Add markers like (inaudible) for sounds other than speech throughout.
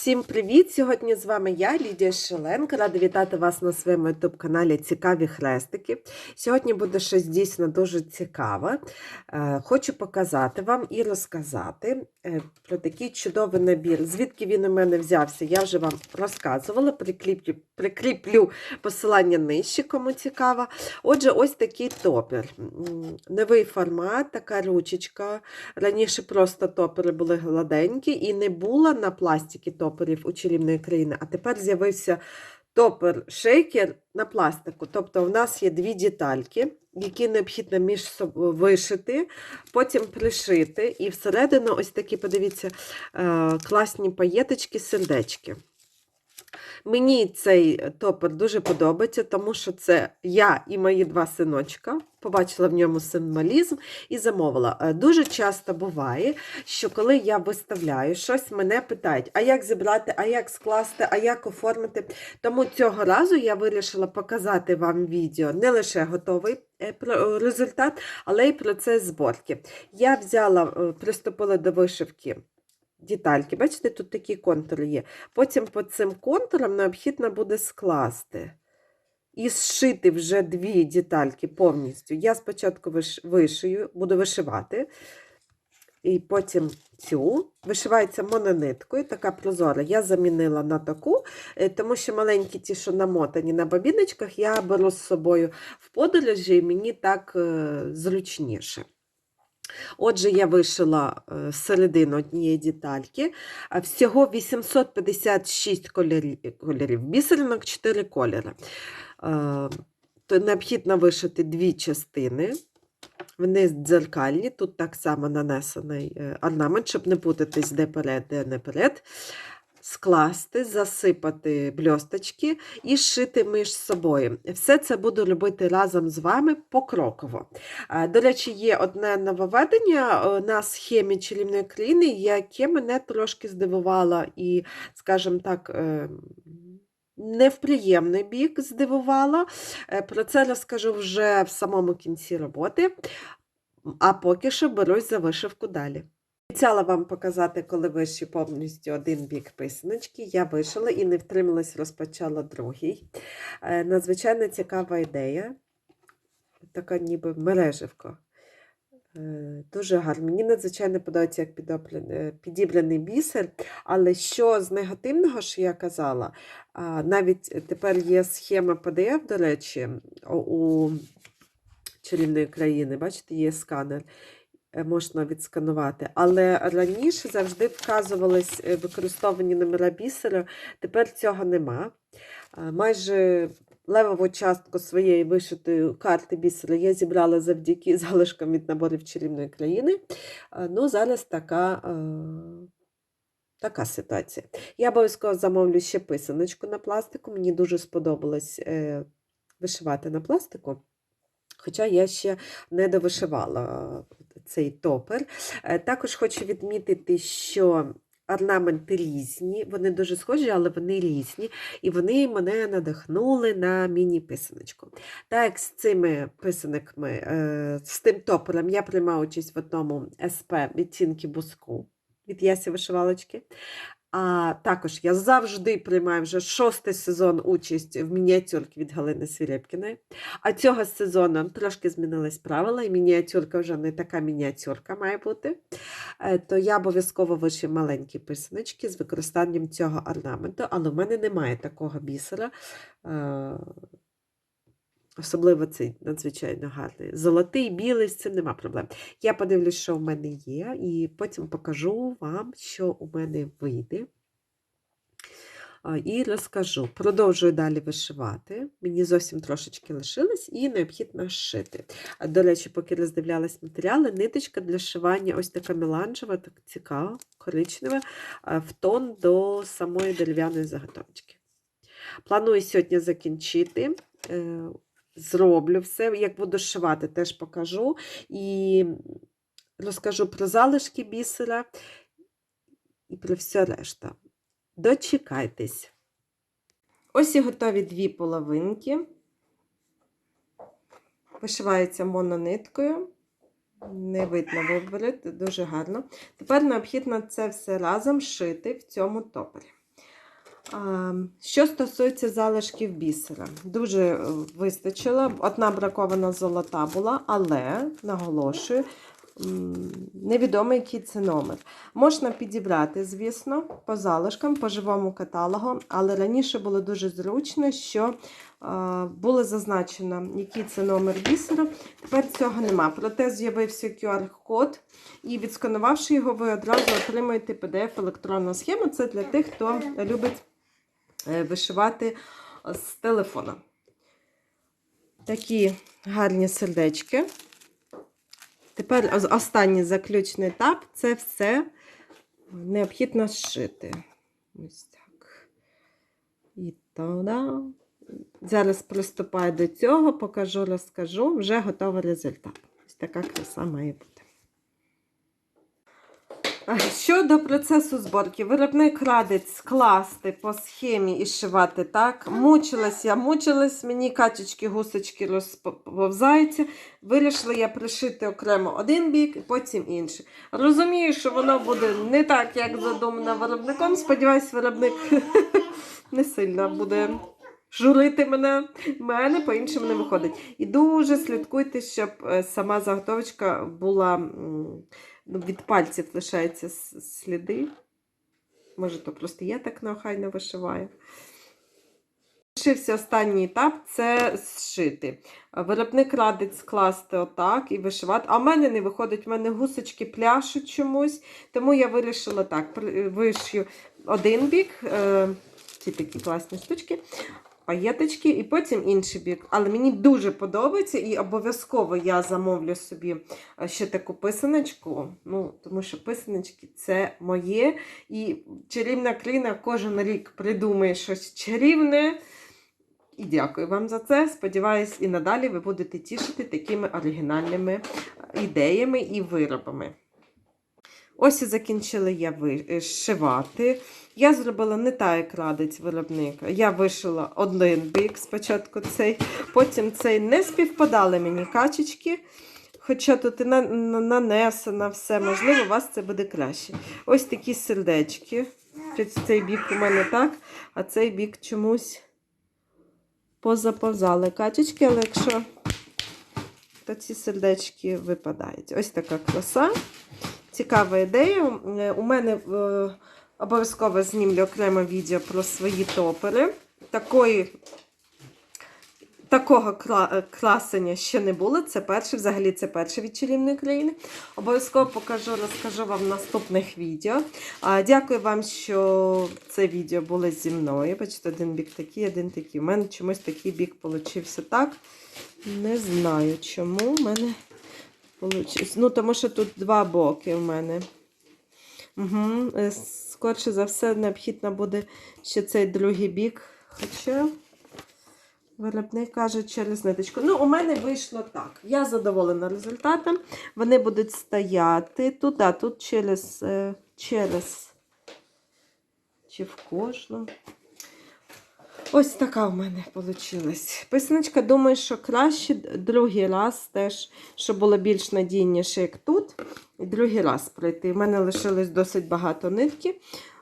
Всім привіт! Сьогодні з вами я, Лідія Шеленко. Рада вітати вас на своєму youtube каналі Цікаві хрестики. Сьогодні буде щось дійсно дуже цікаве. Е, Хочу показати вам і розказати е, про такий чудовий набір. Звідки він у мене взявся, я вже вам розказувала. Прикріплю, прикріплю посилання нижче, кому цікаво. Отже, ось такий топер. Новий формат, така ручечка. Раніше просто топери були гладенькі і не було на пластикі топерів у чарівної країни, а тепер з'явився топер-шейкер на пластику. Тобто, в нас є дві детальки, які необхідно між собою вишити, потім пришити. І всередину, ось такі, подивіться, е, класні паєточки, сердечки. Мені цей топер дуже подобається, тому що це я і мої два синочка. Побачила в ньому символізм і замовила. Е, Дуже часто буває, що коли я виставляю щось, мене питають, а як зібрати, а як скласти, а як оформити. Тому цього разу я вирішила показати вам відео не лише готовий е, результат, але й процес зборки. Я взяла, е, приступила до вишивки детальки. Бачите, тут такі контури є. Потім по цим контурам необхідно буде скласти і зшити вже дві детальки повністю. Я спочатку виш- вишию, буду вишивати, і потім цю вишивається монониткою, така прозора. Я замінила на таку, е, тому що маленькі ті, що намотані на бабіночках, я беру з собою в подорожі, і мені так е, зручніше. Отже, я вишила е, середину однієї детальки. А Всього 856 кольорів, бісеринок 4 кольори. Е, То необхідно вишити дві частини. Вони дзеркальні, тут так само нанесений е, орнамент, щоб не путатись, де перед, де не перед. Скласти, засипати бльосточки і шити між собою. Все це буду робити разом з вами покроково. До речі, є одне нововведення е, на схемі чарівної країни, яке мене трошки здивувало і, скажімо так, е, не в приємний бік здивувало. Е, Про це розкажу вже в самому кінці роботи. А поки що берусь за вишивку далі. Обіцяла вам показати, коли вишив повністю один бік писаночки. Я вишила і не втрималась, розпочала другий. Е, Надзвичайно цікава ідея. Така ніби мереживка. Е, Дуже гарно. Мені надзвичайно подобається, як е, підібраний бісер. Але що з негативного, що я казала, навіть тепер є схема PDF, до речі, у чарівної країни. Бачите, є сканер. Е, Можна відсканувати. Але раніше завжди вказувались е, використовані номера бісера, тепер цього нема. Майже левову частку своєї вишитої карти бісера я зібрала завдяки (laughs) залишкам від наборів чарівної країни. Ну, зараз така, е, така ситуація. Я обов'язково замовлю ще писаночку на пластику. Мені дуже сподобалось е, вишивати на пластику. Хоча я ще не довишивала цей топер. Е, Також хочу відмітити, що орнаменти різні, вони дуже схожі, але вони різні, і вони мене надихнули на міні-писаночку. Так з цими писанками, е, з тим топором я приймаю участь в одному СП відтінки буску від Ясі Вишивалочки. А також я завжди приймаю вже шостий сезон участь в мініатюрці від Галини Свірепкіної. А цього сезону трошки змінились правила, і мініатюрка вже не така мініатюрка має бути. Е, То я обов'язково вишив маленькі писаночки з використанням цього орнаменту, але в мене немає такого бісера. Е, Особливо цей надзвичайно гарний. Золотий, білий, з цим нема проблем. Я подивлюсь, що в мене є, і потім покажу вам, що у мене вийде. І розкажу. Продовжую далі вишивати. Мені зовсім трошечки лишилось і необхідно шити. До речі, поки роздивлялась матеріали, ниточка для шивання ось така меланжева, так цікава, коричнева, в тон до самої дерев'яної заготовочки. Планую сьогодні закінчити. Зроблю все. Як буду шивати, теж покажу. І розкажу про залишки бісера і про все решта. Дочекайтесь. Ось і готові дві половинки. Вишивається монониткою. Не видно виборити, дуже гарно. Тепер необхідно це все разом шити в цьому топорі. Що стосується залишків бісера, дуже е, вистачило. Одна бракована золота була, але наголошую, невідомо, який це номер. Можна підібрати, звісно, по залишкам, по живому каталогу, але раніше було дуже зручно, що е, було зазначено, який це номер бісера. Тепер цього нема. Проте з'явився QR-код, і відсканувавши його, ви одразу отримаєте PDF електронну схему. Це для тих, хто любить вишивати з телефона. Такі гарні сердечки. Тепер останній заключний етап це все необхідно зшити. Ось так. І та-да. Зараз приступаю до цього, покажу, розкажу. Вже готовий результат. Ось така краса має бути. Щодо процесу зборки, виробник радить скласти по схемі і шивати так. Мучилась я, мучилась, мені качечки, гусочки розповзаються. Вирішила я пришити окремо один бік, потім інший. Розумію, що воно буде не так, як задумано виробником. Сподіваюсь, виробник (laughs) не сильно буде журити мене, мене по-іншому не виходить. І дуже слідкуйте, щоб е, сама заготовочка була. Ну, від пальців лишаються сліди. Може, то просто я так неохайно вишиваю. Лишився останній етап це зшити. Виробник радить скласти отак і вишивати. А в мене не виходить, в мене гусочки пляшуть чомусь. Тому я вирішила так: вишью один бік, е, ці такі класні штучки, паєточки, і потім інший бік. Але мені дуже подобається і обов'язково я замовлю собі е, ще таку писаночку. Ну, тому що писаночки це моє. І чарівна кліна кожен рік придумає щось чарівне. І дякую вам за це. Сподіваюсь, і надалі ви будете тішити такими оригінальними ідеями і виробами. Ось і закінчила я вишивати. Я зробила не так, як радить виробник. Я вишила один бік, спочатку цей, потім цей не співпадали мені качечки. Хоча тут і на- на- нанесено все, можливо, у вас це буде краще. Ось такі сердечки. Цей бік у мене так, а цей бік чомусь позаповзали качечки, але якщо то ці сердечки випадають. Ось така краса. Цікава ідея. Е, У мене е, обов'язково знімлю окреме відео про свої топери. Такої, такого е, красення ще не було. Це перший, взагалі це перший від чарівної країни. Обов'язково покажу, розкажу вам в наступних відео. Дякую вам, що це відео було зі мною. Бачите, один бік такий, один такий. У мене чомусь такий бік получився так. Не знаю чому. У мене. Ну, тому що тут два боки в мене. Угу. Скорше за все, необхідно буде ще цей другий бік. Хоча виробник каже через ниточку. Ну, у мене вийшло так. Я задоволена результатом. Вони будуть стояти тут, а тут через, е, через чи в кожну. Ось така в мене вийшла. Писаночка, думаю, що краще другий раз теж, щоб було більш надійніше, як тут. І другий раз пройти. У мене лишилось досить багато нитки.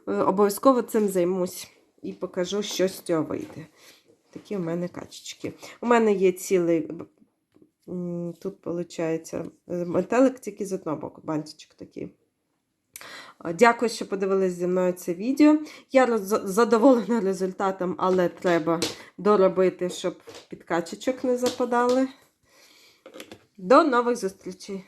Е, Обов'язково цим займусь і покажу, що з цього вийде. Такі у мене качечки. У мене є цілий, тут, виходить, метелик тільки з одного боку, бантичок такий. Дякую, що подивились зі мною це відео. Я задоволена результатом, але треба доробити, щоб підкачечок не западали. До нових зустрічей!